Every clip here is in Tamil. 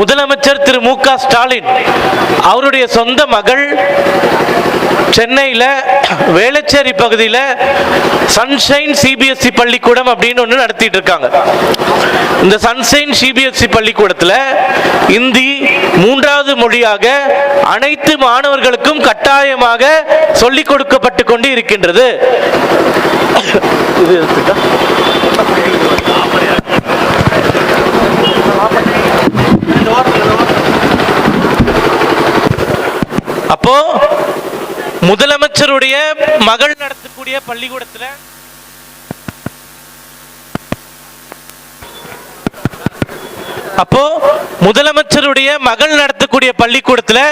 முதலமைச்சர் திரு மு க ஸ்டாலின் அவருடைய சொந்த மகள் சென்னையில் வேளச்சேரி பகுதியில் சன்ஷைன் சிபிஎஸ்சி பள்ளிக்கூடம் அப்படின்னு ஒன்று நடத்திட்டு இருக்காங்க. இந்த சன்ஷைன் சிபிஎஸ்சி பள்ளிக்கூடத்தில் இந்தி மூன்றாவது மொழியாக அனைத்து மாணவர்களுக்கும் கட்டாயமாக சொல்லிக் கொடுக்கப்பட்டு கொண்டு இருக்கின்றது. இது அப்போ முதலமைச்சருடைய மகள் நடத்தக்கூடிய பள்ளிக்கூடத்துல அப்போ முதலமைச்சர் அமைச்சருடைய மகள் நடத்தக்கூடிய பள்ளிக்கூடத்தில்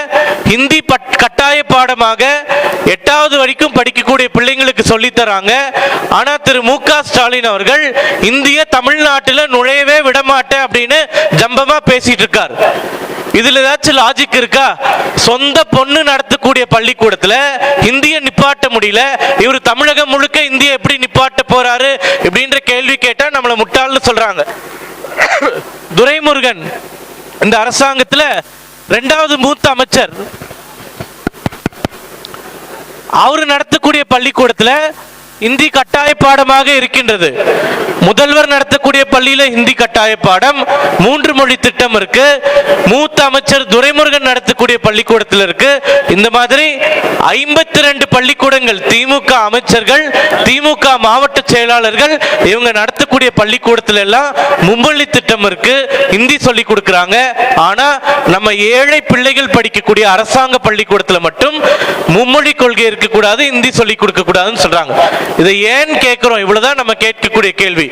ஹிந்தி பட்- கட்டாய பாடமாக எட்டாவது வரைக்கும் படிக்கக்கூடிய பிள்ளைங்களுக்கு சொல்லித் தராங்க ஆனா திரு மு க ஸ்டாலின் அவர்கள் இந்திய தமிழ்நாட்டில் நுழையவே விடமாட்டேன் அப்படின்னு ஜம்பமா பேசிட்டு இருக்கார் இதுல ஏதாச்சும் லாஜிக் இருக்கா? சொந்த பொண்ணு நடத்தக்கூடிய பள்ளிக்கூடத்துல இந்திய நிப்பாட்ட முடியல. இவர் தமிழகம் முழுக்க இந்திய எப்படி நிப்பாட்ட போறாரு இப்படின்ற கேள்வி கேட்டா நம்மளை முட்டாள்னு சொல்றாங்க. துரைமுருகன் இந்த அரசாங்கத்துல ரெண்டாவது மூத்த அமைச்சர். அவர் நடத்தக்கூடிய பள்ளிக்கூடத்தில் இந்தி கட்டாய பாடமாக இருக்கின்றது. முதல்வர் நடத்தக்கூடிய பள்ளியில ஹிந்தி கட்டாய பாடம் மூன்று மொழி திட்டம் இருக்கு. மூத்த அமைச்சர் துரைமுருகன் நடத்தக்கூடிய பள்ளிக்கூடத்தில் இருக்கு. இந்த மாதிரி ஐம்பத்தி ரெண்டு பள்ளிக்கூடங்கள் திமுக அமைச்சர்கள் திமுக மாவட்ட செயலாளர்கள் இவங்க நடத்தக்கூடிய பள்ளிக்கூடத்துல எல்லாம் மும்மொழி திட்டம் இருக்கு. இந்தி சொல்லி கொடுக்குறாங்க. ஆனா நம்ம ஏழை பிள்ளைகள் படிக்கக்கூடிய அரசாங்க பள்ளிக்கூடத்தில் மட்டும் மும்மொழி கொள்கை இருக்கக்கூடாது இந்தி சொல்லி கொடுக்க கூடாதுன்னு சொல்றாங்க. இதை ஏன் கேட்கிறோம்? இவ்வளவுதான் நம்ம கேட்கக்கூடிய கேள்வி.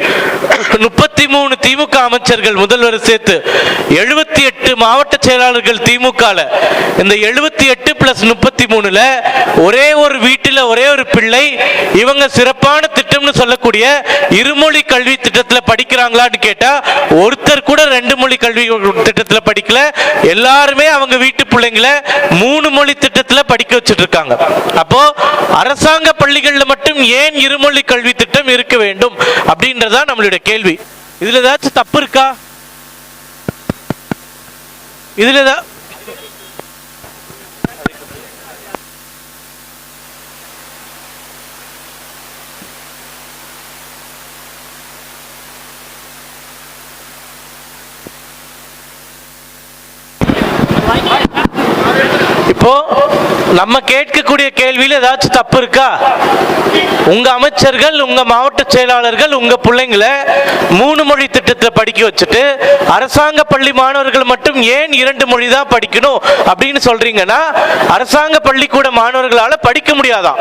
முப்பத்தி மூணு திமுக அமைச்சர்கள் முதல்வர் சேர்த்து எழுபத்தி எட்டு மாவட்ட செயலாளர்கள் திமுக இந்த எழுபத்தி எட்டு பிளஸ் முப்பத்தி மூணுல ஒரே ஒரு வீட்டில் ஒரே ஒரு பிள்ளை இவங்க சிறப்பான திட்டம்னு சொல்லக்கூடிய இருமொழி கல்வி திட்டத்தில் படிக்கிறாங்களான்னு கேட்டா ஒருத்தர் கூட ரெண்டு மொழி கல்வி திட்டத்தில் படிக்கல எல்லாருமே அவங்க வீட்டு பிள்ளைங்களை மூணு மொழி திட்டத்தில் படிக்க வச்சுட்டு இருக்காங்க அப்போ அரசாங்க பள்ளிகளில் மட்டும் ஏன் இருமொழி கல்வி திட்டம் இருக்க வேண்டும் அப்படின்றதா நம்மளுடைய கேள்வி. இதுல ஏதாச்சும் தப்பு இருக்கா? இதுல ஏதா இப்போ நம்ம கேட்கக்கூடிய கேள்வியில் ஏதாச்சும் தப்பு இருக்கா? உங்க அமைச்சர்கள் உங்க மாவட்ட செயலாளர்கள் உங்க பிள்ளைங்களை மூணு மொழி திட்டத்தில் படிக்க வச்சுட்டு அரசாங்க பள்ளி மாணவர்கள் மட்டும் ஏன் இரண்டு மொழி தான் படிக்கணும் அப்படின்னு சொல்றீங்கன்னா அரசாங்க பள்ளிக்கூட மாணவர்களால் படிக்க முடியாதான்.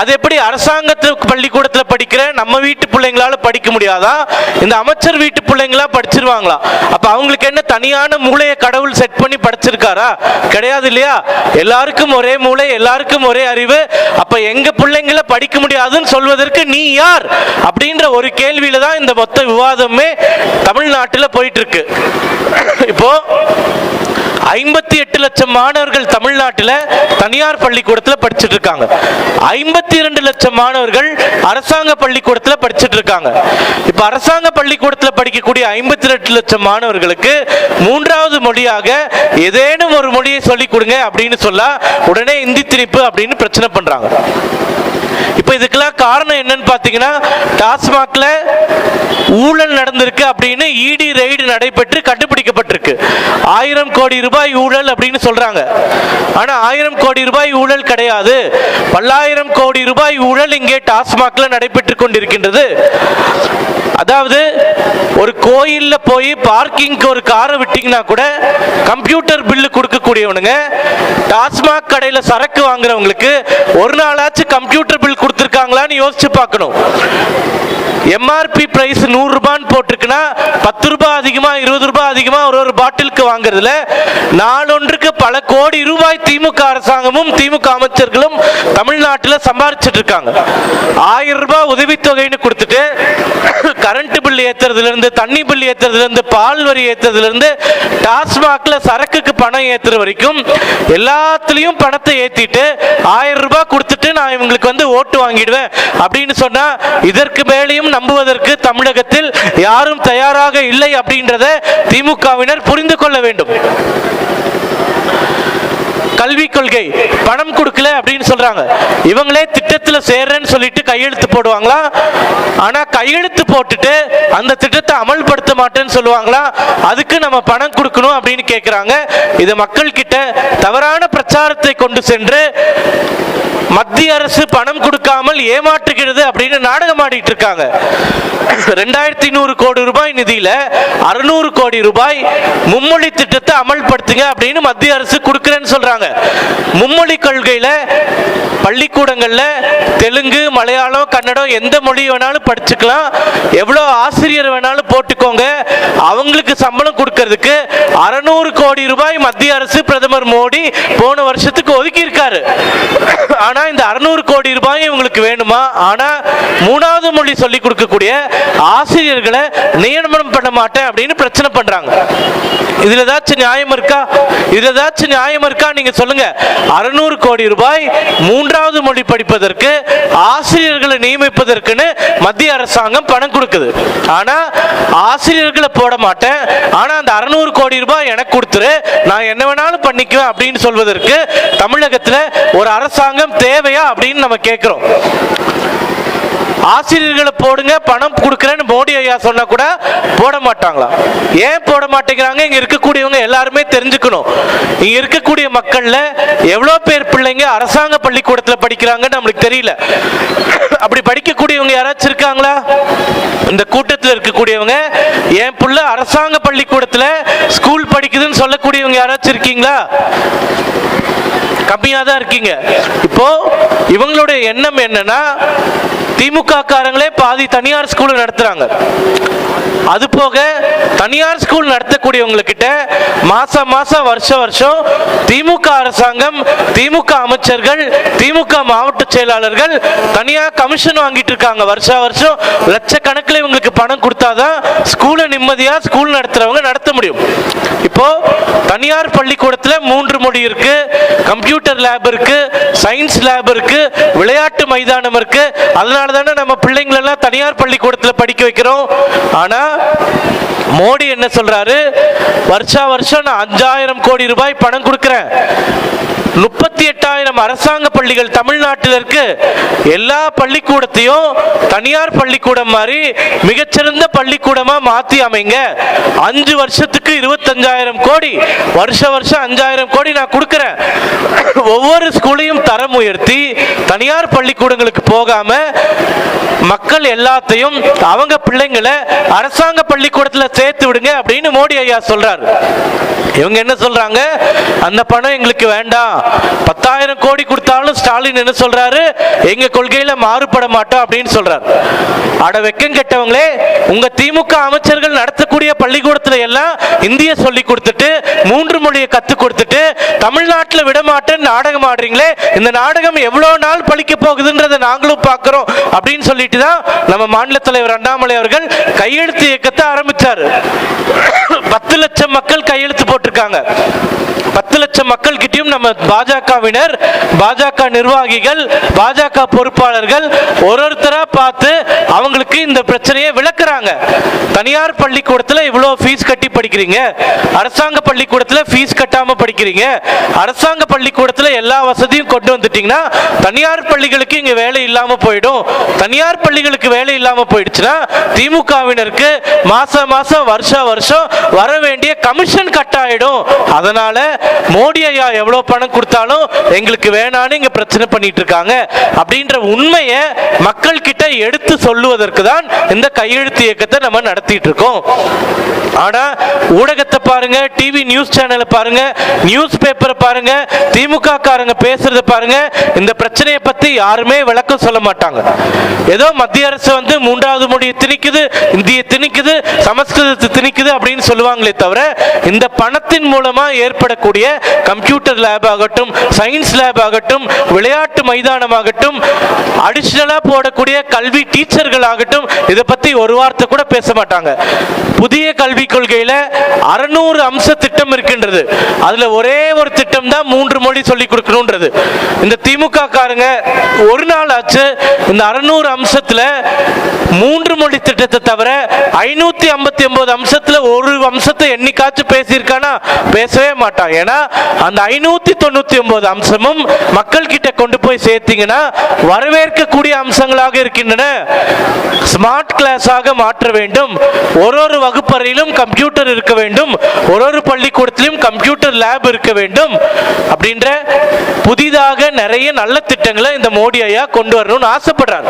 அது எப்படி அரசாங்கத்து பள்ளிக்கூடத்தில் படிக்கிற நம்ம வீட்டு பிள்ளைங்களால படிக்க முடியாதா? இந்த அமைச்சர் வீட்டு பிள்ளைங்களா படிச்சிருவாங்களா? அப்ப அவங்களுக்கு என்ன தனியான மூளையை கடவுள் செட் பண்ணி படிச்சிருக்காரா? கிடையாது இல்லையா? எல்லாருக்கும் ஒரே மூளை எல்லாருக்கும் ஒரே அறிவு. அப்ப எங்க பிள்ளைங்கள படிக்க முடியாதுன்னு சொல்வதற்கு நீ யார்? அப்படின்ற ஒரு கேள்வியில தான் இந்த மொத்த விவாதமே தமிழ்நாட்டில் போயிட்டு இருக்கு இப்போ ஐம்பத்தி எட்டு லட்சம் மாணவர்கள் தமிழ்நாட்டில் தனியார் பள்ளிக்கூடத்தில் படிச்சுட்டு இருக்காங்க ஐம்பத்தி இரண்டு லட்சம் மாணவர்கள் அரசாங்க பள்ளிக்கூடத்தில் படிச்சுட்டு இருக்காங்க இப்ப அரசாங்க பள்ளிக்கூடத்தில் படிக்கக்கூடிய ஐம்பத்தி ரெண்டு லட்சம் மாணவர்களுக்கு மூன்றாவது மொழியாக ஏதேனும் ஒரு மொழியை சொல்லிக் கொடுங்க அப்படின்னு சொல்ல உடனே இந்தி திணிப்பு அப்படின்னு பிரச்சனை பண்றாங்க. இப்போ இதுக்கெல்லாம் காரணம் என்னன்னு பார்த்தீங்கன்னா டாஸ்மாக்ல ஊழல் நடந்திருக்கு அப்படின்னு இடி ரெய்டு நடைபெற்று கண்டுபிடிக்கப்பட்டிருக்கு. ஆயிரம் கோடி ரூபாய் ஊழல் அப்படின்னு சொல்றாங்க. ஆனா ஆயிரம் கோடி ரூபாய் ஊழல் கிடையாது. பல்லாயிரம் கோடி ரூபாய் ஊழல் இங்கே டாஸ்மாக்ல நடைபெற்று கொண்டிருக்கின்றது. அதாவது ஒரு கோயில்ல போய் பார்க்கிங்க்கு ஒரு காரை விட்டீங்கன்னா கூட கம்ப்யூட்டர் பில்லு கொடுக்கக்கூடியவனுங்க டாஸ்மாக் கடையில் சரக்கு வாங்குறவங்களுக்கு ஒரு நாளாச்சும் கம்ப்யூட்டர் பில் கொடுத்துருக்காங்களான்னு யோசிச்சு பார்க்கணும். எம்ஆர்பி பிரைஸ் நூறுரூபான்னு போட்டிருக்குன்னா பத்து ரூபாய் அதிகமா இருபது ரூபாய் அதிகமா ஒரு ஒரு பாட்டிலுக்கு வாங்குறதுல நாளொன்றுக்கு பல கோடி ரூபாய் திமுக அரசாங்கமும் திமுக அமைச்சர்களும் தமிழ்நாட்டில் சம்பாதிச்சிட்டு இருக்காங்க. ஆயிரம் ரூபாய் உதவித்தொகைன்னு கொடுத்துட்டு கரண்ட் பில் ஏற்றுறதுலேருந்து தண்ணி பில் ஏற்றுறதுலேருந்து பால் வரி ஏற்றுறதுலேருந்து டாஸ்மாகில் சரக்குக்கு பணம் ஏற்றுற வரைக்கும் எல்லாத்துலேயும் பணத்தை ஏற்றிட்டு ஆயிரம் ரூபாய் கொடுத்துட்டு நான் இவங்களுக்கு வந்து ஓட்டு வாங்கிடுவேன் அப்படின்னு சொன்னால் இதற்கு மேலேயும் நம்புவதற்கு தமிழகத்தில் யாரும் தயாராக இல்லை அப்படின்றத திமுகவினர் புரிந்து கொள்ள வேண்டும். கல்விக் கொள்கை பணம் கொடுக்கல அப்படின்னு சொல்றாங்க. இவங்களே திட்டத்தில் சேர்றேன்னு சொல்லிட்டு கையெழுத்து போடுவாங்களா? ஆனா கையெழுத்து போட்டுட்டு அந்த திட்டத்தை அமல்படுத்த மாட்டேன்னு சொல்லுவாங்களா? அதுக்கு நம்ம பணம் கொடுக்கணும் அப்படின்னு கேட்குறாங்க இது மக்கள் கிட்ட தவறான பிரச்சாரத்தை கொண்டு சென்று மத்திய அரசு பணம் கொடுக்காமல் ஏமாற்றுகிறது அப்படின்னு நாடகம் ஆடிட்டு இருக்காங்க. ரெண்டாயிரத்தி நூறு கோடி ரூபாய் நிதியில அறுநூறு கோடி ரூபாய் மும்மொழி திட்டத்தை அமல்படுத்துங்க அப்படின்னு மத்திய அரசு கொடுக்குறேன்னு சொல்றாங்க. மும்மொழி கொள்கையில பள்ளிக்கூடங்கள்ல தெலுங்கு மலையாளம் கன்னடம் எந்த மொழி வேணாலும் படிச்சுக்கலாம். எவ்வளோ ஆசிரியர் வேணாலும் போட்டுக்கோங்க. அவங்களுக்கு சம்பளம் கொடுக்கறதுக்கு அறுநூறு கோடி ரூபாய் மத்திய அரசு பிரதமர் மோடி போன வருஷத்துக்கு ஒதுக்கி இருக்காரு ஆனா இந்த அறுநூறு கோடி ரூபாய் இவங்களுக்கு வேணுமா? ஆனா மூணாவது மொழி சொல்லி கொடுக்கக்கூடிய ஆசிரியர்களை நியமனம் பண்ண மாட்டேன் அப்படின்னு பிரச்சனை பண்றாங்க. இதுல ஏதாச்சும் நியாயம் இருக்கா? இதுல ஏதாச்சும் நியாயம் இருக்கா? நீங்க சொல்லுங்க. அறுநூறு கோடி ரூபாய் மூன்றாவது மொழி படிப்பதற்கு ஆசிரியர்களை நியமிப்பதற்குன்னு மத்திய அரசாங்கம் பணம் கொடுக்குது. ஆனா ஆசிரியர்களை போட மாட்டேன். ஆனா அந்த அறுநூறு கோடி ரூபாய் எனக்கு கொடுத்துரு. நான் என்ன வேணாலும் பண்ணிக்குவேன் அப்படின்னு சொல்வதற்கு தமிழகத்துல ஒரு அரசாங்கம் தேவையா அப்படின்னு நம்ம கேட்குறோம் ஆசிரியர்களை போடுங்க பணம் கொடுக்குறேன்னு மோடி ஐயா சொன்னா கூட போட மாட்டாங்களா? ஏன் போட மாட்டேங்கிறாங்க? இங்க இருக்கக்கூடியவங்க எல்லாருமே தெரிஞ்சுக்கணும். இங்க இருக்கக்கூடிய மக்கள்ல எவ்வளவு பேர் பிள்ளைங்க அரசாங்க பள்ளிக்கூடத்துல படிக்கிறாங்கன்னு நம்மளுக்கு தெரியல. அப்படி படிக்கக்கூடியவங்க யாராச்சும் இருக்காங்களா? இந்த கூட்டத்தில் இருக்கக்கூடியவங்க என் புள்ள அரசாங்க பள்ளிக்கூடத்துல ஸ்கூல் படிக்குதுன்னு சொல்லக்கூடியவங்க யாராச்சும் இருக்கீங்களா? கம்மியாக தான் இருக்கீங்க. இப்போ இவங்களுடைய எண்ணம் என்னன்னா திமுக காரங்களே பாதி தனியார் ஸ்கூல் நடத்துறாங்க. அது போக தனியார் ஸ்கூல் நடத்தக்கூடியவங்கக்கிட்ட மாசம் மாசம் வருஷம் வருஷம் திமுக அரசாங்கம் திமுக அமைச்சர்கள் திமுக மாவட்ட செயலாளர்கள் தனியாக கமிஷன் வாங்கிட்டு இருக்காங்க. வருஷம் வருஷம் லட்சக்கணக்கில் இவங்களுக்கு பணம் கொடுத்தாதான் ஸ்கூலை நிம்மதியா ஸ்கூல் நடத்துறவங்க நடத்த முடியும். இப்போ தனியார் பள்ளிக்கூடத்துல மூன்று மொழி இருக்கு கம்ப்யூட்டர் லேப் இருக்கு சயின்ஸ் லேப் இருக்கு விளையாட்டு மைதானம் இருக்கு. அதனால தானே நம்ம பிள்ளைங்களெல்லாம் தனியார் பள்ளிக்கூடத்தில் படிக்க வைக்கிறோம். ஆனா மோடி என்ன சொல்றாரு? வருஷா வருஷம் நான் அஞ்சாயிரம் கோடி ரூபாய் பணம் கொடுக்குறேன். முப்பத்தி எட்டாயிரம் அரசாங்க பள்ளிகள் தமிழ்நாட்டில் இருக்கு. எல்லா பள்ளிக்கூடத்தையும் தனியார் பள்ளிக்கூடம் மாதிரி மிகச்சிறந்த பள்ளிக்கூடமா மாத்தி அமைங்க. அஞ்சு வருஷத்துக்கு இருபத்தஞ்சாயிரம் கோடி வருஷ வருஷம் அஞ்சாயிரம் கோடி நான் கொடுக்குறேன். ஒவ்வொரு ஸ்கூலையும் தரம் உயர்த்தி தனியார் பள்ளிக்கூடங்களுக்கு போகாம மக்கள் எல்லாத்தையும் அவங்க பிள்ளைங்களை அரசாங்க பள்ளிக்கூடத்தில் சேர்த்து விடுங்க அப்படின்னு மோடி ஐயா சொல்றார். இவங்க என்ன சொல்றாங்க? அந்த பணம் எங்களுக்கு வேண்டாம். பத்தாயிரம் கோடி கொடுத்தாலும் ஸ்டாலின் என்ன சொல்றாரு? எங்க கொள்கையில மாறுபட மாட்டோம் அப்படின்னு சொல்றாரு. அட வெக்கம் கெட்டவங்களே உங்க திமுக அமைச்சர்கள் நடத்தக்கூடிய பள்ளிக்கூடத்துல எல்லாம் இந்திய சொல்லி கொடுத்துட்டு மூன்று மொழியை கத்து கொடுத்துட்டு தமிழ்நாட்டில் விட மாட்டேன்னு நாடகம் ஆடுறீங்களே இந்த நாடகம் எவ்வளவு நாள் பழிக்க போகுதுன்றதை நாங்களும் பார்க்கிறோம். அப்படின்னு சொல்லிட்டு தான் நம்ம மாநில தலைவர் அண்ணாமலை அவர்கள் கையெழுத்து இயக்கத்தை ஆரம்பித்தார் பத்து லட்சம் மக்கள் கையெழுத்து போட்டிருக்காங்க. பத்து லட்சம் மக்கள் கிட்டயும் நம்ம பாஜகவினர் பாஜக நிர்வாகிகள் பாஜக பொறுப்பாளர்கள் ஒரு ஒருத்தரா பார்த்து அவங்களுக்கு இந்த பிரச்சனையை விளக்குறாங்க. தனியார் பள்ளிக்கூடத்தில் இவ்வளோ ஃபீஸ் கட்டி படிக்கிறீங்க. அரசாங்க பள்ளிக்கூடத்தில் ஃபீஸ் கட்டாம படிக்கிறீங்க. அரசாங்க பள்ளிக்கூடத்தில் எல்லா வசதியும் கொண்டு வந்துட்டீங்கன்னா தனியார் பள்ளிகளுக்கு இங்கே வேலை இல்லாமல் போயிடும். தனியார் பள்ளிகளுக்கு வேலை இல்லாம போயிடுச்சுன்னா திமுகவினருக்கு மாசம் மாசம் வருஷா வருஷம் வர வேண்டிய கமிஷன் கட் ஆயிடும் அதனால மோடி ஐயா எவ்வளவு பணம் கொடுத்தாலும் எங்களுக்கு வேணான்னு இங்க பிரச்சனை பண்ணிட்டு இருக்காங்க. அப்படின்ற உண்மையை மக்கள் கிட்ட எடுத்து சொல்லுவதற்கு தான் இந்த கையெழுத்து இயக்கத்தை நம்ம நடத்திட்டு இருக்கோம். ஆனா ஊடகத்தை பாருங்க டிவி நியூஸ் சேனலை பாருங்க நியூஸ் பேப்பரை பாருங்க திமுக காரங்க பேசுறத பாருங்க இந்த பிரச்சனையை பத்தி யாருமே விளக்கம் சொல்ல மாட்டாங்க. ஏதோ மத்திய அரசு வந்து மூன்றாவது மொழியை திணிக்குது இந்திய திணிக்குது சமஸ்கிருதத்தை திணிக்குது அப்படின்னு சொல்லுவாங்களே தவிர இந்த பணத்தின் மூலமா ஏற்படக்கூடிய கம்ப்யூட்டர் லேப் ஆகட்டும் சயின்ஸ் லேப் ஆகட்டும் விளையாட்டு மைதானமாகட்டும் அடிஷ்னலா போடக்கூடிய கல்வி டீச்சர்கள் ஆகட்டும் இதை பத்தி ஒரு வார்த்தை கூட பேச மாட்டாங்க. புதிய கல்விக் கொள்கையில அறுநூறு அம்ச திட்டம் இருக்கின்றது. அதுல ஒரே ஒரு திட்டம் தான் மூன்று மொழி சொல்லி கொடுக்கணும்ன்றது. இந்த திமுக காரங்க ஒரு நாள் ஆச்சு இந்த அறுநூறு அம்சத்தில் மூன்று மொழி திட்டத்தை தவிர ஐநூற்றி ஐம்பத்தி ஒன்பது அம்சத்தில் ஒரு அம்சத்தை என்னைக்காச்சும் பேசியிருக்கானா? பேசவே மாட்டான். ஏன்னா அந்த ஐநூற்றி தொண்ணூற்றி ஒன்பது அம்சமும் மக்கள் கிட்ட கொண்டு போய் சேர்த்தீங்கன்னா வரவேற்கக்கூடிய அம்சங்களாக இருக்கின்றன. ஸ்மார்ட் கிளாஸாக மாற்ற வேண்டும். ஒரு ஒரு வகுப்பறையிலும் கம்ப்யூட்டர் இருக்க வேண்டும். ஒரு ஒரு பள்ளிக்கூடத்திலும் கம்ப்யூட்டர் லேப் இருக்க வேண்டும். அப்படின்ற புதிதாக நிறைய நல்ல திட்டங்களை இந்த மோடி ஐயா கொண்டு வரணும்னு ஆசைப்படுறாரு.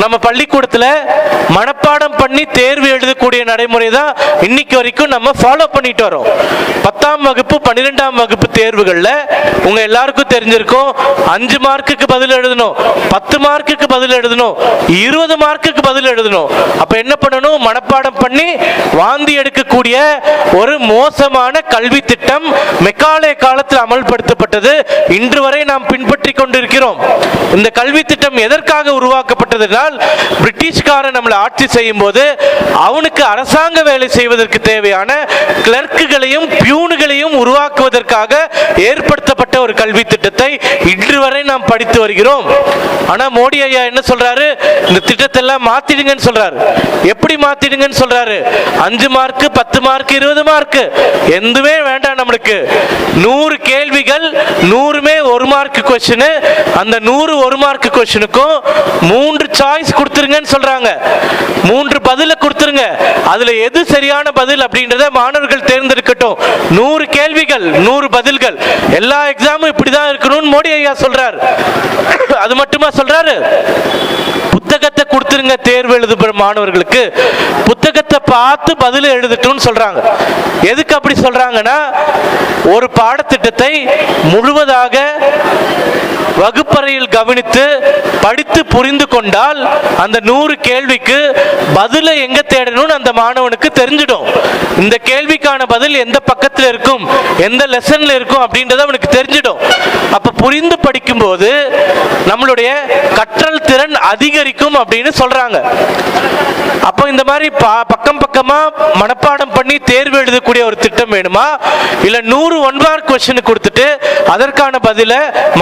நம்ம பள்ளிக்கூடத்துல மனப்பாடம் பண்ணி தேர்வு எழுதக்கூடிய நடைமுறை தான் இன்னைக்கு வரைக்கும் நம்ம ஃபாலோ பண்ணிட்டு வரோம். பத்தாம் வகுப்பு பன்னிரெண்டாம் வகுப்பு தேர்வுகள்ல உங்க எல்லாருக்கும் தெரிஞ்சிருக்கும் அஞ்சு மார்க்குக்கு பதில் எழுதணும் பத்து மார்க்குக்கு பதில் எழுதணும் இருபது மார்க்குக்கு பதில் எழுதணும். அப்ப என்ன பண்ணணும்? மனப்பாடம் பண்ணி வாந்தி எடுக்கக்கூடிய ஒரு மோசமான கல்வி திட்டம் மெக்காலே காலத்தில் அமல்படுத்தப்பட்டது. இன்று வரை நாம் பின்பற்றி கொண்டிருக்கிறோம். இந்த கல்வி திட்டம் எதற்காக உருவாக்கப்பட்டதுனால் பிரிட்டிஷ்காரன் நம்மளை ஆட்சி செய்யும் போது அவனுக்கு அரசாங்க வேலை செய்வதற்கு தேவையான கிளர்க்குகளையும் பியூனுகளையும் உருவாக்குவதற்காக ஏற்படுத்தப்பட்ட ஒரு கல்வி திட்டத்தை இன்று வரை நாம் படித்து வருகிறோம். ஆனா மோடி ஐயா என்ன சொல்றாரு? இந்த திட்டத்தை எல்லாம் மாத்திடுங்கன்னு சொல்றாரு. எப்படி மாத்திடுங்கன்னு சொல்றாரு? அஞ்சு மார்க் பத்து மார்க் இருபது மார்க். எதுவுமே வேண்டாம் நம்மளுக்கு. நூறு கேள்விகள் நூறுமே ஒரு மார்க் கொஸ்டின் அந்த நூறு ஒரு மார்க் கொஸ்டினுக்கும் மூன்று சாய்ஸ் கொடுத்துருங்கன்னு சொல்றாங்க. மூன்று பதில கொடுத்துருங்க. அதுல எது சரியான பதில் அப்படின்றத மாணவர்கள் தேர்ந்தெடுக்கட்டும். நூறு கேள்விகள் நூறு பதில்கள். எல்லா எக்ஸாமும் இப்படிதான் இருக்கணும்னு மோடி ஐயா சொல்றாரு. அது மட்டுமா சொல்றாரு? புத்தகத்தை கொடுத்துருங்க தேர்வு எழுதுகிற மாணவர்களுக்கு. புத்தகத்தை பார்த்து பதில் எழுதட்டும்னு சொல்றாங்க. எதுக்கு அப்படி சொல்றாங்கன்னா ஒரு பாடத்திட்டத்தை முழுவதாக வகுப்பறை வகுப்பறையில் கவனித்து படித்து புரிந்து கொண்டால் அந்த நூறு கேள்விக்கு பதிலை எங்க தேடணும்னு அந்த மாணவனுக்கு தெரிஞ்சிடும். இந்த கேள்விக்கான பதில் எந்த பக்கத்தில் இருக்கும் எந்த லெசன்ல இருக்கும் அப்படின்றத அவனுக்கு தெரிஞ்சிடும். அப்ப புரிந்து படிக்கும் போது நம்மளுடைய கற்றல் திறன் அதிகரிக்கும் அப்படின்னு சொல்றாங்க. அப்போ இந்த மாதிரி பக்கம் பக்கமா மனப்பாடம் பண்ணி தேர்வு எழுதக்கூடிய ஒரு திட்டம் வேணுமா? இல்ல நூறு ஒன் மார்க் கொஸ்டின் கொடுத்துட்டு அதற்கான பதில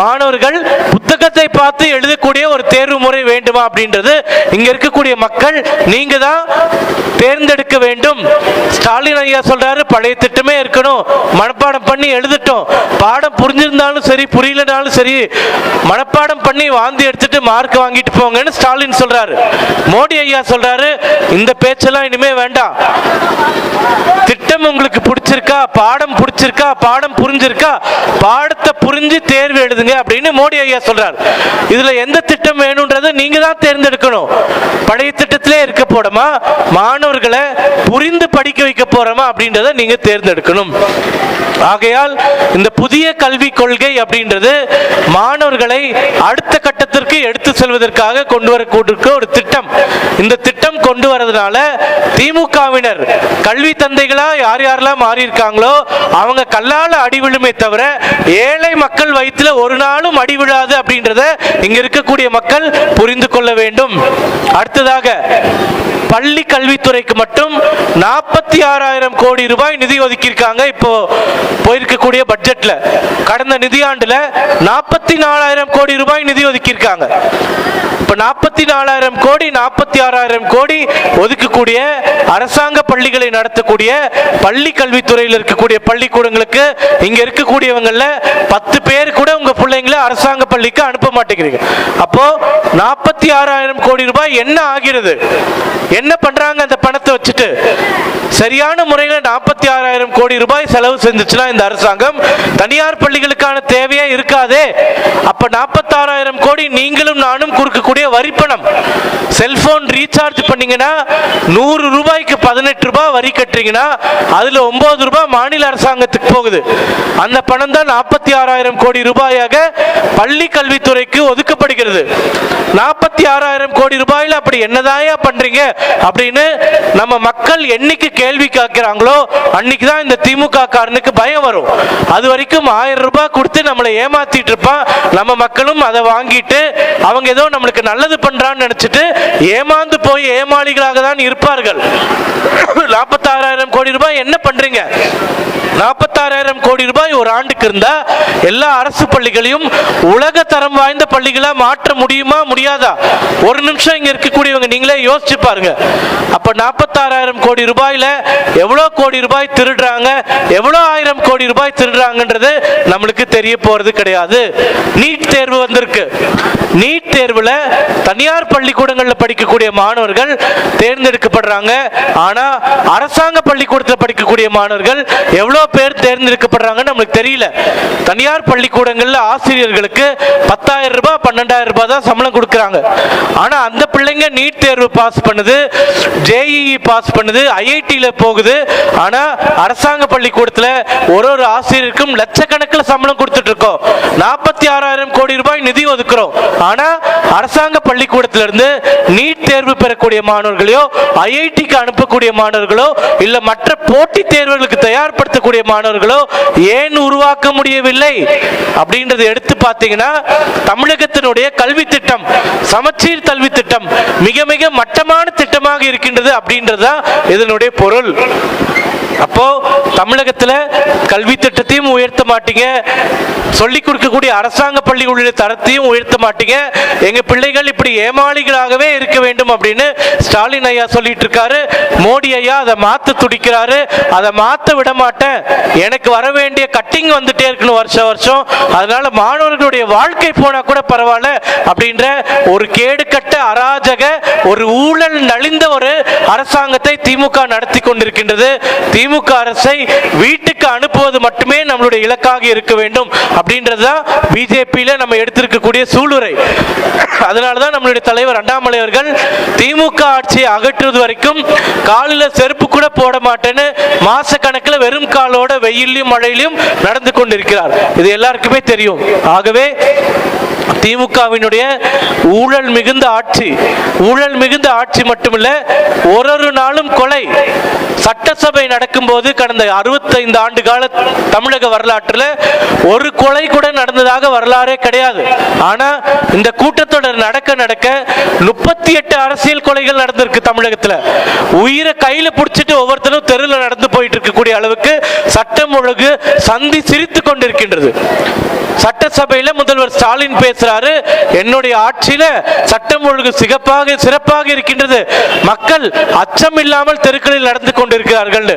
மாணவர்கள் புத்த புத்தகத்தை பார்த்து எழுதக்கூடிய ஒரு தேர்வு முறை வேண்டுமா அப்படின்றது இங்க இருக்கக்கூடிய மக்கள் நீங்க தான் தேர்ந்தெடுக்க வேண்டும். ஸ்டாலின் ஐயா சொல்றாரு பழைய திட்டமே இருக்கணும். மனப்பாடம் பண்ணி எழுதிட்டோம். பாடம் புரிஞ்சிருந்தாலும் சரி புரியலனாலும் சரி மனப்பாடம் பண்ணி வாந்தி எடுத்துட்டு மார்க் வாங்கிட்டு போங்கன்னு ஸ்டாலின் சொல்றாரு. மோடி ஐயா சொல்றாரு இந்த பேச்செல்லாம் இனிமே வேண்டாம். திட்டம் உங்களுக்கு பிடிச்சிருக்கா? பாடம் பிடிச்சிருக்கா? பாடம் புரிஞ்சிருக்கா? பாடத்தை புரிஞ்சு தேர்வு எழுதுங்க அப்படின்னு மோடி ஐயா சொல்றாரு. இதுல எந்த திட்டம் வேணும்ன்றது நீங்க தான் தேர்ந்தெடுக்கணும். பழைய திட்டத்திலே இருக்க போடமா மாணவர்களை புரிந்து படிக்க வைக்க போறோமா அப்படின்றத நீங்க தேர்ந்தெடுக்கணும். ஆகையால் இந்த புதிய கல்விக் கொள்கை அப்படின்றது மாணவர்களை அடுத்த கட்டத்திற்கு எடுத்து செல்வதற்காக கொண்டு வரக்கூடிய ஒரு திட்டம். இந்த திட்டம் கொண்டு வரதுனால திமுகவினர் கல்வி தந்தைகளா யார் யாரெல்லாம் மாறி இருக்காங்களோ அவங்க கல்லால அடி விழுமே தவிர ஏழை மக்கள் வயிற்றுல ஒரு நாளும் அடி விழாது அப்படின்றத இங்க இருக்கக்கூடிய மக்கள் புரிந்து கொள்ள வேண்டும். அடுத்ததாக பள்ளி கல்வித்துறைக்கு மட்டும் நாற்பத்தி ஆறாயிரம் கோடி ரூபாய் நிதி ஒதுக்கியிருக்காங்க. இப்போ போயிருக்கக்கூடிய பட்ஜெட்ல கடந்த நிதியாண்டுல நாற்பத்தி நாலாயிரம் கோடி ரூபாய் நிதி ஒதுக்கியிருக்காங்க. இப்போ நாற்பத்தி நாலாயிரம் கோடி நாற்பத்தி ஆறாயிரம் கோடி ஒதுக்கக்கூடிய அரசாங்க பள்ளிகளை நடத்தக்கூடிய பள்ளி கல்வித்துறையில் இருக்கக்கூடிய பள்ளிக்கூடங்களுக்கு இங்க இருக்கக்கூடியவங்கள பத்து பத்து பேர் கூட உங்க பிள்ளைங்களை அரசாங்க பள்ளிக்கு அனுப்ப மாட்டேங்கிறீங்க. அப்போ நாற்பத்தி ஆறாயிரம் கோடி ரூபாய் என்ன ஆகிறது? என்ன பண்றாங்க அந்த பணத்தை வச்சுட்டு? சரியான முறையில் நாற்பத்தி ஆறாயிரம் கோடி ரூபாய் செலவு செஞ்சுச்சுன்னா இந்த அரசாங்கம் தனியார் பள்ளிகளுக்கான தேவையே இருக்காதே. அப்ப நாற்பத்தாறாயிரம் கோடி நீங்களும் நானும் கொடுக்கக்கூடிய வரிப்பணம். செல்போன் ரீசார்ஜ் பண்ணீங்கன்னா நூறு ரூபாய்க்கு பதினெட்டு ரூபாய் வரி கட்டுறீங்கன்னா அதுல ஒன்பது ரூபாய் மாநில அரசாங்கத்துக்கு போகுது. அந்த பணம் தான் நாற்பத்தி ஆறாயிரம் ஆறாயிரம் கோடி ரூபாயாக பள்ளி கல்வித்துறைக்கு ஒதுக்கப்படுகிறது. நாற்பத்தி ஆறாயிரம் கோடி ரூபாயில அப்படி என்னதாயா பண்றீங்க? அப்படின்னு நம்ம மக்கள் என்னைக்கு கேள்வி கேட்கிறாங்களோ அன்னைக்கு தான் இந்த திமுக காரனுக்கு பயம் வரும். அது வரைக்கும் ஆயிரம் ரூபாய் கொடுத்து நம்மளை ஏமாத்திட்டு இருப்பான். நம்ம மக்களும் அதை வாங்கிட்டு அவங்க ஏதோ நம்மளுக்கு நல்லது பண்றான்னு நினைச்சிட்டு ஏமாந்து போய் ஏமாளிகளாக தான் இருப்பார்கள். நாற்பத்தாறாயிரம் கோடி ரூபாய் என்ன பண்றீங்க? நாற்பத்தாறாயிரம் கோடி ரூபாய் ஒரு ஆண்டுக்கு இருந்தா எல்லா அரசு பள்ளிகளையும் உலக தரம் வாய்ந்த பள்ளிகளா மாற்ற முடியுமா முடியாதா? ஒரு நிமிஷம் இங்க இருக்கக்கூடியவங்க நீங்களே யோசிச்சு பாருங்க. அப்ப நாற்பத்தாறாயிரம் கோடி ரூபாயில எவ்வளவு கோடி ரூபாய் திருடுறாங்க எவ்வளவு ஆயிரம் கோடி ரூபாய் திருடுறாங்கன்றது நம்மளுக்கு தெரிய போறது கிடையாது. நீட் தேர்வு வந்திருக்கு. நீட் தேர்வுல தனியார் பள்ளிக்கூடங்களில் படிக்கக்கூடிய மாணவர்கள் தேர்ந்தெடுக்கப்படுறாங்க. ஆனா அரசாங்க பள்ளிக்கூடத்தில் படிக்கக்கூடிய மாணவர்கள் எவ்வளவு பேர் தேர்ந்தெடுக்கப்படுறாங்கன்னு நம்மளுக்கு தெரியல. தனியார் பள்ளிக்கூடங்களில் ஆசிரியர்களுக்கு பத்தாயிரம் ரூபாய் பன்னெண்டாயிரம் ரூபாய் தான் சம்பளம் கொடுக்குறாங்க. ஆனால் அந்த பிள்ளைங்க நீட் தேர்வு பாஸ் பண்ணுது ஜேஇஇ பாஸ் பண்ணுது ஐஐடியில் போகுது. ஆனா அரசாங்க பள்ளிக்கூடத்தில் ஒரு ஒரு ஆசிரியருக்கும் லட்சக்கணக்கில் சம்பளம் கொடுத்துட்டு இருக்கோம் நாற்பத்தி ஆறாயிரம் கோடி ரூபாய் நிதி ஒதுக்குறோம். ஆனா அரசாங்க பள்ளிக்கூடத்திலிருந்து நீட் தேர்வு பெறக்கூடிய மாணவர்களையோ ஐஐடிக்கு அனுப்பக்கூடிய மாணவர்களோ இல்லை மற்ற போட்டித் தேர்வுகளுக்கு தயார்படுத்தக்கூடிய மாணவர்களோ ஏன் உருவாக்க முடியவில்லை? அப்படின்றத எடுத்து பார்த்தீங்கன்னா தமிழகத்தினுடைய கல்வி திட்டம் சமச்சீர் கல்வி திட்டம் மிக மிக மட்டமான திட்டமாக இருக்கின்றது அப்படின்றதுதான் இதனுடைய பொருள். அப்போ தமிழகத்துல கல்வி திட்டத்தையும் உயர்த்த மாட்டீங்க. சொல்லி கொடுக்கக்கூடிய அரசாங்க பள்ளிகளுடைய தரத்தையும் உயர்த்த மாட்டீங்க. எங்க பிள்ளைகள் இப்படி ஏமாளிகளாகவே இருக்க வேண்டும் அப்படின்னு ஸ்டாலின் ஐயா சொல்லிட்டு இருக்காரு. மோடி ஐயா அதை மாத்த துடிக்கிறாரு. அதை மாத்த விட மாட்டேன். எனக்கு வர வேண்டிய கட்டிங் வந்துட்டே இருக்கணும் வருஷம். வருஷம். அதனால மாணவர்களுடைய வாழ்க்கை போனா கூட பரவாயில்ல அப்படின்ற ஒரு கேடுகட்ட அராஜக ஒரு ஊழல் நலிந்த ஒரு அரசாங்கத்தை திமுக நடத்தி கொண்டிருக்கின்றது. திமுக அரசை வீட்டுக்கு அனுப்புவது மட்டுமே நம்மளுடைய இலக்காக இருக்க வேண்டும் அப்படின்றதுதான் பிஜேபியில நம்ம எடுத்திருக்கக்கூடிய சூளுரை. அதனாலதான் நம்மளுடைய தலைவர் அண்ணாமலை அவர்கள் திமுக ஆட்சியை அகற்றுவது வரைக்கும் காலில் செருப்பு கூட போட மாட்டேன்னு மாச கணக்கில் வெறும் காலோட வெயிலையும் மழையிலையும் நடந்து கொண்டிருக்கிறார். இது எல்லாருக்குமே தெரியும். ஆகவே திமுகவினுடைய ஊழல் மிகுந்த ஆட்சி ஊழல் மிகுந்த ஆட்சி மட்டுமில்ல ஒரு ஒரு நாளும் கொலை சட்டசபை நடக்கும்போது கடந்த அறுபத்தைந்து ஆண்டு கால தமிழக வரலாற்றில் ஒரு கொலை கூட நடந்ததாக வரலாறே கிடையாது. ஆனா இந்த கூட்டத்தொடர் நடக்க நடக்க முப்பத்தி எட்டு அரசியல் கொலைகள் நடந்திருக்கு தமிழகத்தில். உயிரை கையில பிடிச்சிட்டு ஒவ்வொருத்தரும் தெருவில் நடந்து போயிட்டு இருக்கக்கூடிய அளவுக்கு சட்டம் ஒழுங்கு சந்தி சிரித்து கொண்டிருக்கின்றது. வருது சட்டசபையில முதல்வர் ஸ்டாலின் பேசுறாரு. என்னுடைய ஆட்சியில சட்டம் ஒழுங்கு சிறப்பாக சிறப்பாக இருக்கின்றது. மக்கள் அச்சம் இல்லாமல் தெருக்களில் நடந்து கொண்டிருக்கிறார்கள்.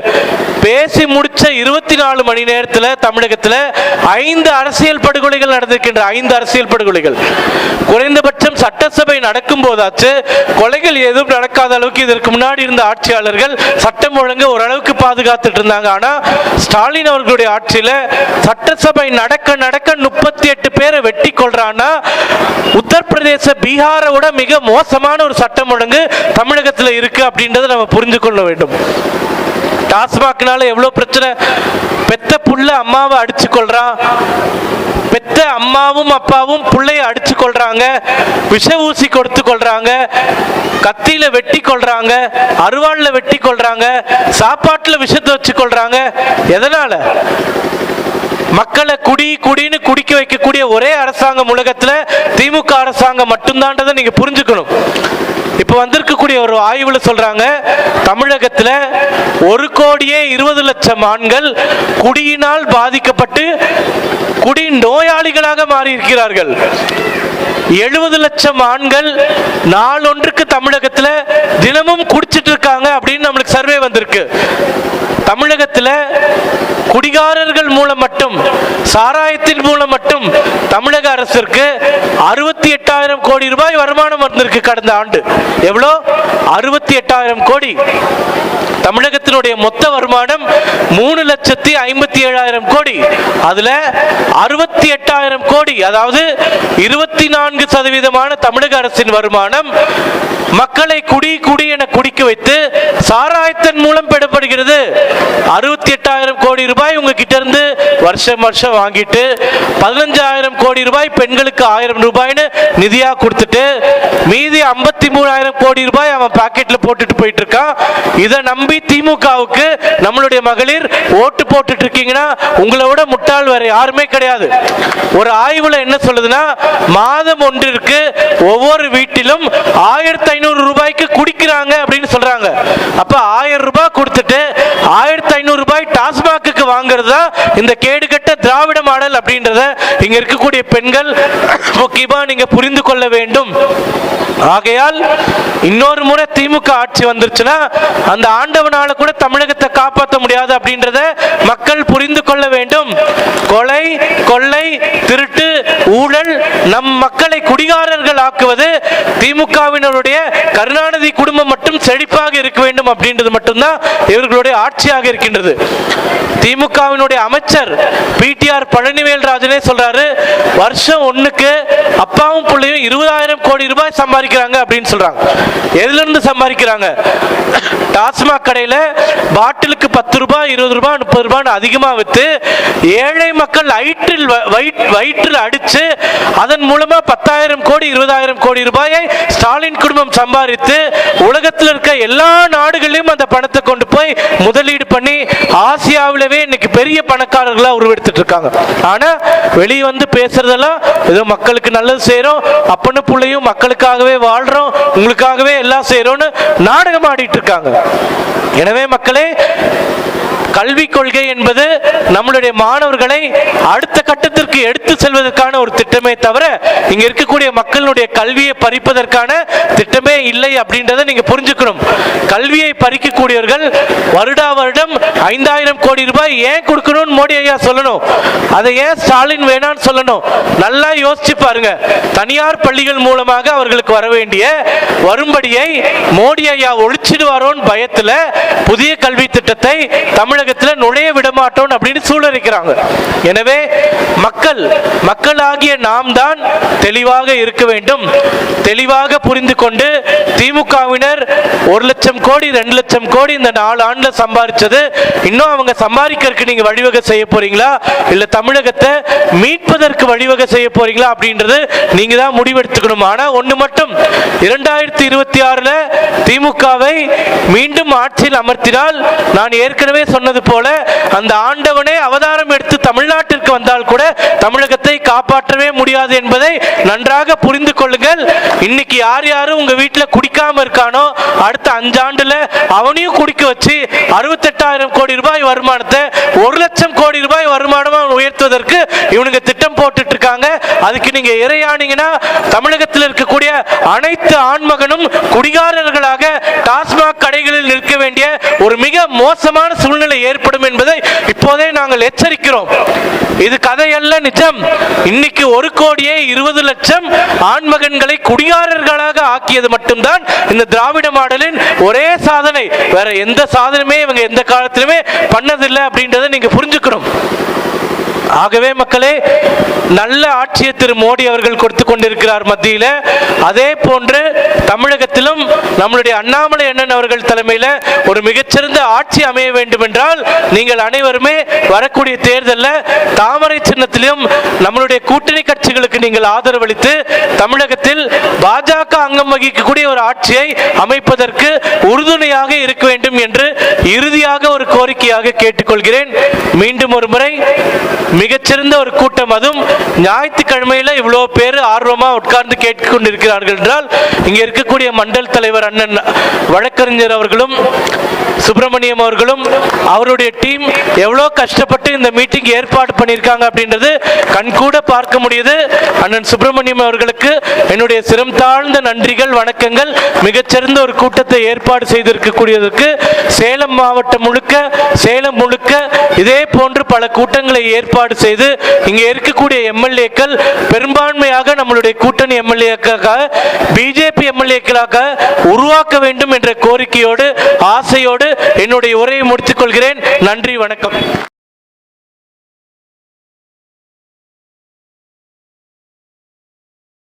பேசி முடிச்ச இருபத்தி நாலு மணி நேரத்தில் தமிழகத்தில் ஐந்து அரசியல் படுகொலைகள் நடந்திருக்கின்ற ஐந்து அரசியல் படுகொலைகள். குறைந்தபட்சம் சட்டசபை நடக்கும் போதாச்சு. கொலைகள் எதுவும் நடக்காத அளவுக்கு இதற்கு முன்னாடி இருந்த ஆட்சியாளர்கள் சட்டம் ஒழுங்கு ஓரளவுக்கு பாதுகாத்துட்டு இருந்தாங்க. ஆனா ஸ்டாலின் அவர்களுடைய ஆட்சியில சட்டசபை நடக்க நடக்க முப்பத்தி எட்டு பேரை வெட்டி கொள்றான்னா உத்தரப்பிரதேச பீகாரை விட மிக மோசமான ஒரு சட்டம் ஒழுங்கு தமிழகத்தில் இருக்கு அப்படின்றத நம்ம புரிஞ்சு கொள்ள வேண்டும். டாஸ்மாக்னால எவ்வளவு பிரச்சனை? பெத்த புள்ள அம்மாவை அடிச்சு கொள்றான் பெத்த அம்மாவும் அப்பாவும் பிள்ளைய அடிச்சு கொள்றாங்க விஷ ஊசி கொடுத்து கொள்றாங்க. கத்தியில வெட்டி கொள்றாங்க அருவாள்ல வெட்டி கொள்றாங்க சாப்பாட்டுல விஷத்தை வச்சு கொள்றாங்க எதனால? மக்களை குடி குடின்னு குடிக்க வைக்கக்கூடிய ஒரே அரசாங்கம் உலகத்துல திமுக அரசாங்கம் மட்டும்தான்றதை நீங்க புரிஞ்சுக்கணும். இப்ப வந்திருக்கக்கூடிய ஒரு ஆய்வுல சொல்றாங்க தமிழகத்துல ஒரு கோடியே இருபது லட்சம் ஆண்கள் குடியினால் பாதிக்கப்பட்டு குடி நோயாளிகளாக மாறி இருக்கிறார்கள் எழுபது லட்சம் ஆண்கள் நாளொன்றுக்கு தமிழகத்துல தினமும் குடிச்சிட்டு இருக்காங்க அப்படின்னு நம்மளுக்கு சர்வே வந்திருக்கு. தமிழகத்தில் குடிகாரர்கள் மூலம் மட்டும் சாராயத்தின் மூலம் மட்டும் தமிழக அரசிற்கு அறுபத்தி எட்டாயிரம் கோடி ரூபாய் வருமானம் வந்திருக்கு கடந்த ஆண்டு. எவ்வளோ? அறுபத்தி எட்டாயிரம் கோடி. தமிழகத்தினுடைய மொத்த வருமானம் மூணு லட்சத்தி ஐம்பத்தி ஏழாயிரம் கோடி. அதுல அறுபத்தி எட்டாயிரம் கோடி அதாவது இருபத்தி நான்கு சதவீதமான தமிழக அரசின் வருமானம் மக்களை குடி குடி என குடிக்க வைத்து சாராயத்தின் மூலம் பெறப்படுகிறது. அறுபத்தி எட்டாயிரம் கோடி ரூபாய் உங்ககிட்ட இருந்து வருஷம் வருஷம் வாங்கிட்டு பதினஞ்சாயிரம் கோடி ரூபாய் பெண்களுக்கு ஆயிரம் ரூபாய்னு நிதியா கொடுத்துட்டு மீதி ஐம்பத்தி மூணாயிரம் கோடி ரூபாய் அவன் பாக்கெட்ல போட்டுட்டு போயிட்டு இருக்கான். இதை நம்பி திமுகவுக்கு நம்மளுடைய மகளிர் ஓட்டு போட்டுட்டு இருக்கீங்கன்னா உங்களை விட முட்டாள் வேற யாருமே கிடையாது. ஒரு ஆய்வுல என்ன சொல்லுதுன்னா மாதம் ஒன்றிற்கு ஒவ்வொரு வீட்டிலும் ஆயிரத்தி ஐநூறு ரூபாய்க்கு குடிக்கிறாங்க அப்படின்னு சொல்றாங்க. அப்ப ஆயிரம் ரூபாய் கொடுத்துட்டு ஆயிரத்தி ஐநூறு ரூபாய் டாஸ்மாக்கு வாங்குறது தான் இந்த கேடுகட்ட திராவிட மாடல் அப்படின்றத இங்க இருக்கக்கூடிய பெண்கள் முக்கியமா நீங்க புரிந்து கொள்ள வேண்டும். ஆகையால் இன்னொரு முறை திமுக ஆட்சி வந்துருச்சுன்னா அந்த ஆண்டவனால கூட தமிழகத்தை காப்பாற்ற முடியாது அப்படின்றத மக்கள் புரிந்து கொள்ள வேண்டும். கொலை கொள்ளை திருட்டு ஊழல் நம் மக்களை குடிகாரர்கள் ஆக்குவது திமுகவினருடைய கருணாநிதி குடும்பம் மட்டும் செழிப்பாக இருக்க வேண்டும் அப்படின்றது மட்டும்தான் இவர்களுடைய ஆட்சியாக இருக்கின்றது. திமுகவினுடைய அமைச்சர் பிடிஆர் பழனிவேல் ராஜனே சொல்றாரு வருஷம் ஒண்ணுக்கு அப்பாவும் பிள்ளையும் இருபதாயிரம் கோடி ரூபாய் சம்பாதிக்கிறாங்க அப்படின்னு சொல்றாங்க. எதுல இருந்து சம்பாதிக்கிறாங்க? டாஸ்மாக் கடையில பாட்டிலுக்கு பத்து ரூபாய் இருபது ரூபாய் முப்பது ரூபான்னு அதிகமா வித்து ஏழை மக்கள் வயிற்றில் வயிற்றில் அடிச்சு அதன் மூலமா பத்தாயிரம் கோடி இருபதாயிரம் கோடி ரூபாயை ஸ்டாலின் குடும்பம் சம்பாதித்து உலகத்தில் இருக்க எல்லா நாடுகளிலும் அந்த பணத்தை கொண்டு போய் முதலீடு பண்ணி ஆசியாவிலவே இன்னைக்கு பெரிய பணக்காரர்களா உருவெடுத்துட்டு இருக்காங்க ஆனா வெளியே வந்து பேசுறதெல்லாம் ஏதோ மக்களுக்கு நல்லது செய்யறோம் அப்பனு புள்ளையும் மக்களுக்காகவே வாழ்றோம் உங்களுக்காகவே எல்லாம் செய்யறோம்னு நாடகம் ஆடிட்டு இருக்காங்க எனவே மக்களே கல்விக் கொள்கை என்பது நம்மளுடைய மாணவர்களை அடுத்த கட்டத்திற்கு எடுத்து செல்வதற்கான ஒரு திட்டமே தவிர இங்க இருக்கக்கூடிய மக்களுடைய கல்வியை பறிப்பதற்கான திட்டமே இல்லை அப்படின்றத நீங்க புரிஞ்சுக்கணும். கல்வியை பறிக்கக்கூடியவர்கள் வருடா வருடம் ஐந்தாயிரம் கோடி ரூபாய் ஏன் கொடுக்கணும்னு மோடி ஐயா சொல்லணும். அதை ஏன் ஸ்டாலின் வேணான்னு சொல்லணும். நல்லா யோசிச்சு பாருங்க. தனியார் பள்ளிகள் மூலமாக அவர்களுக்கு வர வேண்டிய வரும்படியை மோடி ஐயா ஒழிச்சிடுவாரோன்னு பயத்துல புதிய கல்வி திட்டத்தை தமிழ் தமிழகத்தில் நுழைய விட மாட்டோம் அப்படின்னு சூழலிக்கிறாங்க எனவே மக்கள் மக்களாகிய நாம் தான் தெளிவாக இருக்க வேண்டும். தெளிவாக புரிந்து கொண்டு திமுகவினர் ஒரு லட்சம் கோடி ரெண்டு லட்சம் கோடி இந்த நாலு ஆண்டுல சம்பாதிச்சது இன்னும் அவங்க சம்பாதிக்கிறதுக்கு நீங்க வழிவகை செய்ய போறீங்களா? இல்ல தமிழகத்தை மீட்பதற்கு வழிவகை செய்ய போறீங்களா? அப்படின்றது நீங்க தான் முடிவெடுத்துக்கணும். ஆனா ஒண்ணு மட்டும் இரண்டாயிரத்தி இருபத்தி ஆறுல திமுகவை மீண்டும் ஆட்சியில் அமர்த்தினால் நான் ஏற்கனவே சொன்ன சொன்னது போல அந்த ஆண்டவனே அவதாரம் எடுத்து தமிழ்நாட்டிற்கு வந்தால் கூட தமிழகத்தை காப்பாற்றவே முடியாது என்பதை நன்றாக புரிந்து கொள்ளுங்கள். இன்னைக்கு யார் யாரும் உங்க வீட்டில் குடிக்காம இருக்கானோ அடுத்த அஞ்சாண்டுல அவனையும் குடிக்க வச்சு அறுபத்தெட்டாயிரம் கோடி ரூபாய் வருமானத்தை ஒரு லட்சம் கோடி ரூபாய் வருமானமா உயர்த்துவதற்கு இவனுங்க திட்டம் போட்டுட்டு இருக்காங்க அதுக்கு நீங்க இறையானீங்கன்னா தமிழகத்தில் இருக்கக்கூடிய அனைத்து ஆண்மகனும் குடிகாரர்களாக டாஸ்மாக் கடைகளில் நிற்க வேண்டிய ஒரு மிக மோசமான சூழ்நிலை ஏற்படும் என்பதை இப்போதே நாங்கள் எச்சரிக்கிறோம். இது கதையல்ல நிஜம். இன்னைக்கு ஒரு கோடியே இருபது லட்சம் ஆண்மகன்களை குடியாரர்களாக ஆக்கியது மட்டும்தான் இந்த திராவிட மாடலின் ஒரே சாதனை. வேற எந்த சாதனையுமே இவங்க எந்த காலத்திலுமே பண்ணதில்லை அப்படின்றத நீங்க புரிஞ்சுக்கணும். ஆகவே மக்களே நல்ல ஆட்சியை திரு மோடி அவர்கள் கொடுத்து கொண்டிருக்கிறார் மத்தியில. அதே போன்று தமிழகத்திலும் நம்மளுடைய அண்ணாமலை அண்ணன் அவர்கள் தலைமையில ஒரு மிகச்சிறந்த ஆட்சி அமைய வேண்டும் என்றால் நீங்கள் அனைவருமே வரக்கூடிய தேர்தலில் தாமரை சின்னத்திலும் நம்மளுடைய கூட்டணி கட்சிகளுக்கு நீங்கள் ஆதரவளித்து தமிழகத்தில் பாஜக அங்கம் வகிக்கக்கூடிய ஒரு ஆட்சியை அமைப்பதற்கு உறுதுணையாக இருக்க வேண்டும் என்று இறுதியாக ஒரு கோரிக்கையாக கேட்டுக்கொள்கிறேன். மீண்டும் ஒரு முறை மிகச்சிறந்த ஒரு கூட்டம் அதுவும் ஞாயிற்றுக்கிழமையில இவ்வளோ பேர் ஆர்வமா உட்கார்ந்து கேட்டுக் இருக்கிறார்கள் என்றால் இங்க இருக்கக்கூடிய மண்டல் தலைவர் அண்ணன் வழக்கறிஞர் அவர்களும் சுப்பிரமணியம் அவர்களும் அவருடைய டீம் எவ்வளோ கஷ்டப்பட்டு இந்த மீட்டிங் ஏற்பாடு பண்ணியிருக்காங்க அப்படின்றது கண்கூட பார்க்க முடியுது. அண்ணன் சுப்பிரமணியம் அவர்களுக்கு என்னுடைய சிரம் தாழ்ந்த நன்றிகள் வணக்கங்கள். மிகச்சிறந்த ஒரு கூட்டத்தை ஏற்பாடு செய்திருக்கக்கூடியதற்கு சேலம் மாவட்டம் முழுக்க சேலம் முழுக்க இதே போன்று பல கூட்டங்களை ஏற்பாடு செய்து இங்கே இருக்கக்கூடிய எம்எல்ஏக்கள் பெரும்பான்மையாக நம்மளுடைய கூட்டணி எம்எல்ஏக்காக பிஜேபி எம்எல்ஏக்களாக உருவாக்க வேண்டும் என்ற கோரிக்கையோடு ஆசையோடு என்னுடைய உரையை முடித்துக் கொள்கிறேன். நன்றி வணக்கம்.